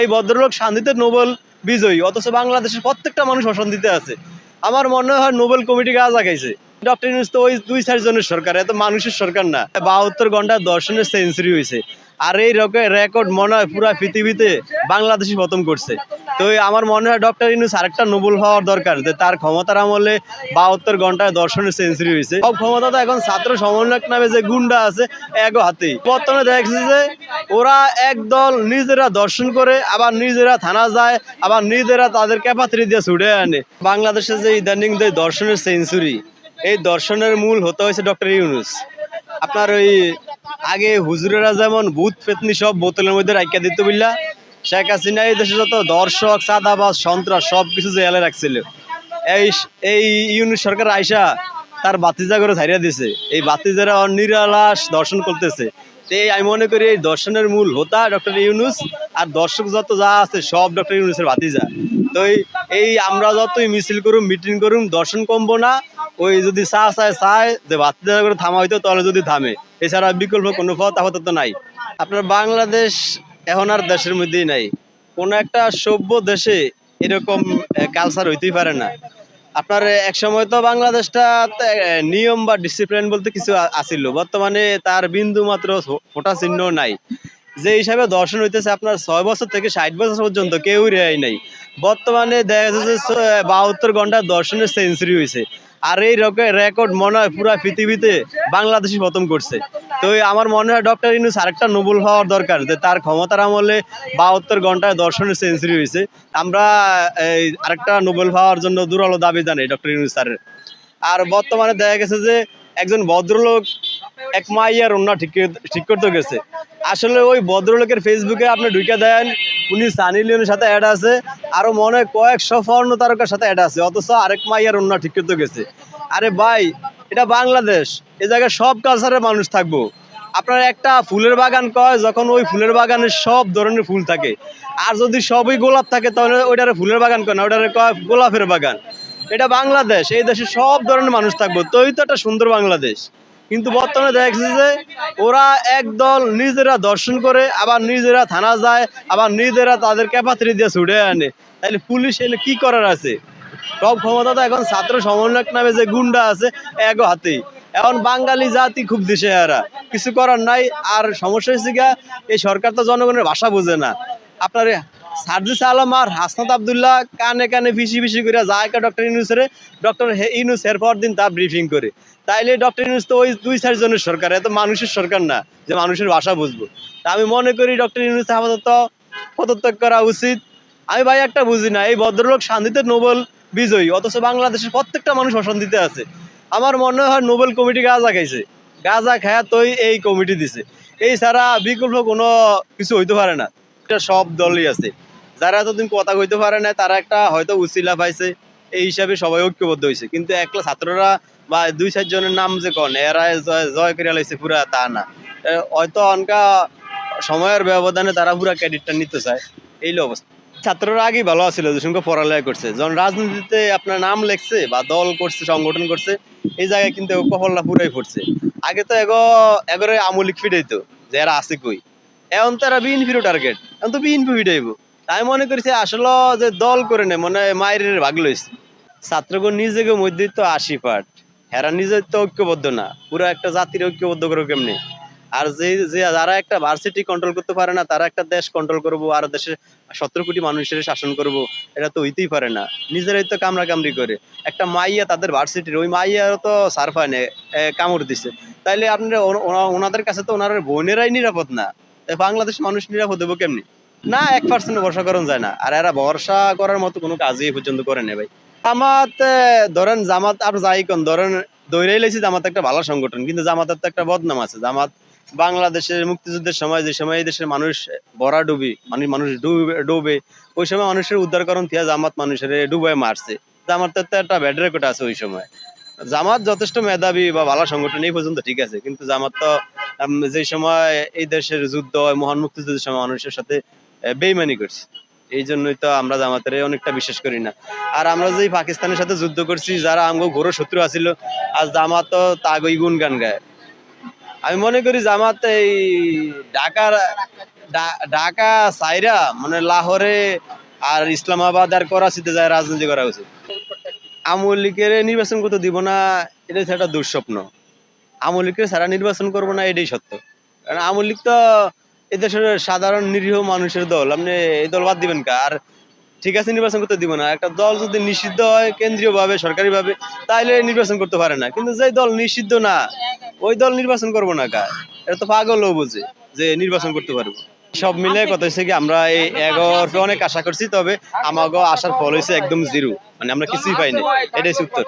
এই ভদ্রলোক শান্তিতে নোবেল বিজয়ী, অথচ বাংলাদেশের প্রত্যেকটা মানুষ অশান্তিতে আছে। আমার মনে হয় নোবেল কমিটি গাছ আগাইছে ডক্টর ইউনুস তো ওই দুই চারজনের সরকার এত মানুষের সরকার না। বাহাত্তর ঘণ্টা দর্শনের সেঞ্চুরি হয়েছে আর এই রেকর্ড মনে হয় পুরা পৃথিবীতে বাংলাদেশই প্রথম করছে। তো আমার মনে হয় ডক্টর ইউনুস আরেকটা নোবেল হওয়ার দরকার, যে তার ক্ষমতার আমলে বাহাত্তর ঘন্টায় দর্শনের সেঞ্চুরি হয়েছে। সব ক্ষমতা তো এখন ছাত্র সমন্বয়ক নামে যে গুন্ডা আছে, এগো হাতেই। বর্তমানে দেখছি যে ওরা একদল নিজেরা দর্শন করে, আবার নিজেরা থানা যায়, আবার নিজেরা তাদের ক্যাপাসিটি দিয়ে ছুটে আনে। বাংলাদেশে যে ইদানিং যে দর্শনের সেঞ্চুরি এই দর্শনের মূল হতে হয়েছে ডক্টর ইউনুস আপনার ওই আগে হুজুরেরা যেমন ভূত পেতনি সব বোতলের মধ্যে রাখিয়া দিত বিল্লা শেখ হাসিনা এই দেশে যত দর্শক সাদাবাজ সন্ত্রাস সব কিছু জেলে রাখছিল, এই এই ইউনুস সরকার আইসা তার বাতিজা করে ছাড়িয়ে দিছে। এই বাতিজারা নিরালাস দর্শন করতেছে। তো এই আমি মনে করি এই দর্শনের মূল হোতা ডক্টর ইউনুস আর দর্শক যত যা আছে সব ডক্টর ইউনুসের ভাতিজা তো এই- এই আমরা যতই মিছিল করুম, মিটিং করুম, দর্শন কমবো না, ওই যদি চা চায় চায়, যে বাতিজা করে থামা হইতো, তাহলে যদি থামে। এছাড়া বিকল্প কোনো পথ আপাতত নাই। আপনার বাংলাদেশ এখন আর দেশের মধ্যেই নাই। কোনো একটা সভ্য দেশে এরকম কালচার হইতেই পারে না। আপনার এক সময় তো বাংলাদেশটা নিয়ম বা ডিসিপ্লিন বলতে কিছু আ- আছিল। বর্তমানে তার বিন্দু মাত্র ফোটা চিহ্ন নাই। যে হিসাবে দর্শন হইতেছে আপনার ছয় বছর থেকে ষাট বছর পর্যন্ত কেউ রেহাই নাই। বর্তমানে দেখা যাচ্ছে বাহাত্তর ঘণ্টা দর্শনের সেঞ্চুরি হয়েছে আর এই রেকর্ড মনে হয় পুরা পৃথিবীতে বাংলাদেশি প্রথম করছে। তো আমার মনে হয় ডক্টর ইনুস আরেকটা নোবেল হওয়ার দরকার, যে তার ক্ষমতার আমলে বাহাত্তর ঘন্টায় দর্শনের সেঞ্চুরি হয়েছে। আমরা এই আরেকটা নোবেল পাওয়ার জন্য দুরালো দাবি জানাই ডক্টর ইনুস স্যারের। আর বর্তমানে দেখা গেছে যে একজন ভদ্রলোক এক মাইয়ার অন্য ঠিক ঠিক করতে গেছে। আসলে ওই ভদ্রলোকের ফেসবুকে আপনি ঢুকে দেন, উনি সানি লিওনের সাথে অ্যাড আছে, আরও মনে কয়েকশো ফর্ণ তারকার সাথে অ্যাড আছে, অথচ আরেক মাইয়ার অন্য ঠিক করতে গেছে। আরে ভাই এটা বাংলাদেশ। এ জায়গায় সব কালচারের মানুষ থাকব। আপনার একটা ফুলের বাগান কয়, যখন ওই ফুলের বাগানে সব ধরনের ফুল থাকে। আর যদি সবই গোলাপ থাকে, তাহলে ওইটারে ফুলের বাগান কয় না, ওইটারে কয় গোলাপের বাগান। এটা বাংলাদেশ, এই দেশে সব ধরনের মানুষ থাকব। তোই তো একটা সুন্দর বাংলাদেশ। কিন্তু বর্তমানে দেখছি যে, ওরা একদল নিজেরা দর্শন করে, আবার নিজেরা থানা যায়, আবার নিজেরা তাদের ক্যাপাসিটি দিয়ে ছুটে আনে। তাহলে পুলিশ এলে কি করার আছে? সব ক্ষমতা তো এখন ছাত্র সমন্বয়ক নামে যে গুন্ডা আছে এগো হাতেই এখন বাঙালি জাতি খুব দেশে এরা কিছু করার নাই, আর সমস্যা হচ্ছে গিয়া, এই সরকার তো জনগণের ভাষা বোঝে না। আপনার সার্জিস আলম আর হাসনাত আবদুল্লাহ কানে কানে ফিসি ফিসি করে যায় ডক্টর ইউনুসের ডক্টর ইউনুস এর পর দিন তা ব্রিফিং করে। তাইলে ডক্টর ইউনুস তো ওই দুই চারজনের সরকার এত মানুষের সরকার না, যে মানুষের ভাষা বুঝব। তা আমি মনে করি ডক্টর ইউনুস আপাতত পদত্যাগ করা উচিত। আমি ভাই একটা বুঝি না, এই ভদ্রলোক শান্তিতে নোবেল বিজয়ী, অথচ বাংলাদেশের প্রত্যেকটা মানুষ অশান্তিতে আছে। আমার মনে হয় নোবেল কমিটি গাঁজা খাইছে। গাঁজা খায়া তৈ এই কমিটি দিছে। এই ছাড়া বিকল্প কোনো কিছু হইতে পারে না। এটা সব দলই আছে। যারা এতদিন কথা কইতে পারে না তারা একটা হয়তো উচিলা পাইছে। এই হিসাবে সবাই ঐক্যবদ্ধ হয়েছে কিন্তু একলা ছাত্ররা বা দুই, চার জনের নাম যে কন, এরা জয়- জয় করে লাইছে, পুরা তা না। হয়তো অনকা সময়ের ব্যবধানে তারা পুরা ক্রেডিটটা নিতে চায়। এইলো অবস্থা। ছাত্ররা আগেই ভালো ছিল যে সঙ্গে পড়ালেখা করছে। যখন রাজনীতিতে আপনার নাম লেখছে বা দল করছে, সংগঠন করছে, এই জায়গায় কিন্তু কফলটা পুরাই পড়ছে আগে তো এগো, এগরে আমলিক ফিটাইতো যে এরা আছে কই। এখন তো এরা বিএনপিরও টার্গেট এখন তো বিএনপি ফিটাইবো আমি মনে করছি আসলে যে দল করে নেয়, মনে হয় মায়ের ভাগ লইছে। ছাত্রগণ নিজেকে মধ্যেই তো আশি পাঠ হেরা নিজের তো ঐক্যবদ্ধ না। পুরো একটা জাতির ঐক্যবদ্ধ করব কেমনি? আর যে যে যারা একটা ভার্সিটি কন্ট্রোল করতে পারে না, তারা একটা দেশ কন্ট্রোল করব, আর দেশে সতেরো কোটি মানুষের শাসন করব, এটা তো হইতেই পারে না। নিজেরাই তো কামড়া কামড়ি করে। একটা মাইয়া তাদের ভার্সিটির ওই মাইয়ারও তো সারফানে কামড় দিছে। তাইলে আপনারা ওনা- ওনা- ওনাদের কাছে তো ওনার বোনেরাই নিরাপদ না। তা বাংলাদেশ মানুষ নিরাপদ হব কেমনি? না, এক পার্সেন্ট ভরসা করা যায় না। আর এরা ভরসা করার মতো কোনো কাজই পর্যন্ত করে না ভাই। জামাত ধরেন জামাত, আর যাই কোন, ধরেন দৈরাই লাইছি, জামাত একটা ভালো সংগঠন, কিন্তু জামাতের তো একটা বদনাম আছে। জামাত বাংলাদেশের মুক্তিযুদ্ধের সময় যে সময় এই দেশের মানুষ ভরা ডুবি মানে মানুষ ডুবে ডুবে, ওই সময় মানুষের উদ্ধারকরণ থিয়া জামাত মানুষের ডুবাই মারছে। জামাতের তো একটা ব্যাড রেকর্ড আছে ওই সময়। জামাত যথেষ্ট মেধাবী বা ভালো সংগঠন এই পর্যন্ত ঠিক আছে, কিন্তু জামাত তো যে সময় এই দেশের যুদ্ধ হয়, মহান মুক্তিযুদ্ধের সময় মানুষের সাথে বেইমানি করছে। এই জন্যই তো আমরা জামাতের অনেকটা বিশ্বাস করি না। আর আমরা যে পাকিস্তানের সাথে যুদ্ধ করছি, যারা আমগো ঘোর শত্রু আছিল, আর জামাত তো তাগই গুণ গান গায়। আমি মনে করি জামাত এই ঢাকার ঢাকা সাইরা মানে লাহোরে আর ইসলামাবাদ আর করাচিতে যায় রাজনীতি করা উচিত। আওয়ামী লীগের নির্বাচন করতে দিব না এটা একটা দুঃস্বপ্ন। আওয়ামী লীগের ছাড়া নির্বাচন করব না, এটাই সত্য। কারণ আওয়ামী লীগ তো এদেশের সাধারণ নিরীহ মানুষের দল, আপনি এই দল বাদ দিবেন কা? আর ঠিক আছে, নির্বাচন করতে দিব না। একটা দল যদি নিষিদ্ধ হয় কেন্দ্রীয় ভাবে সরকারি ভাবে তাহলে নির্বাচন করতে পারে না। কিন্তু যে দল নিষিদ্ধ না, ওই দল নির্বাচন করব না কা এটা তো পাগলও বুঝে যে নির্বাচন করতে পারব। সব মিলে কথা হচ্ছে কি, আমরা এই এগারোটা অনেক আশা করছি, তবে আমাকে আসার ফল হয়েছে একদম জিরো। মানে আমরা কিছুই পাইনি। এটাই উত্তর।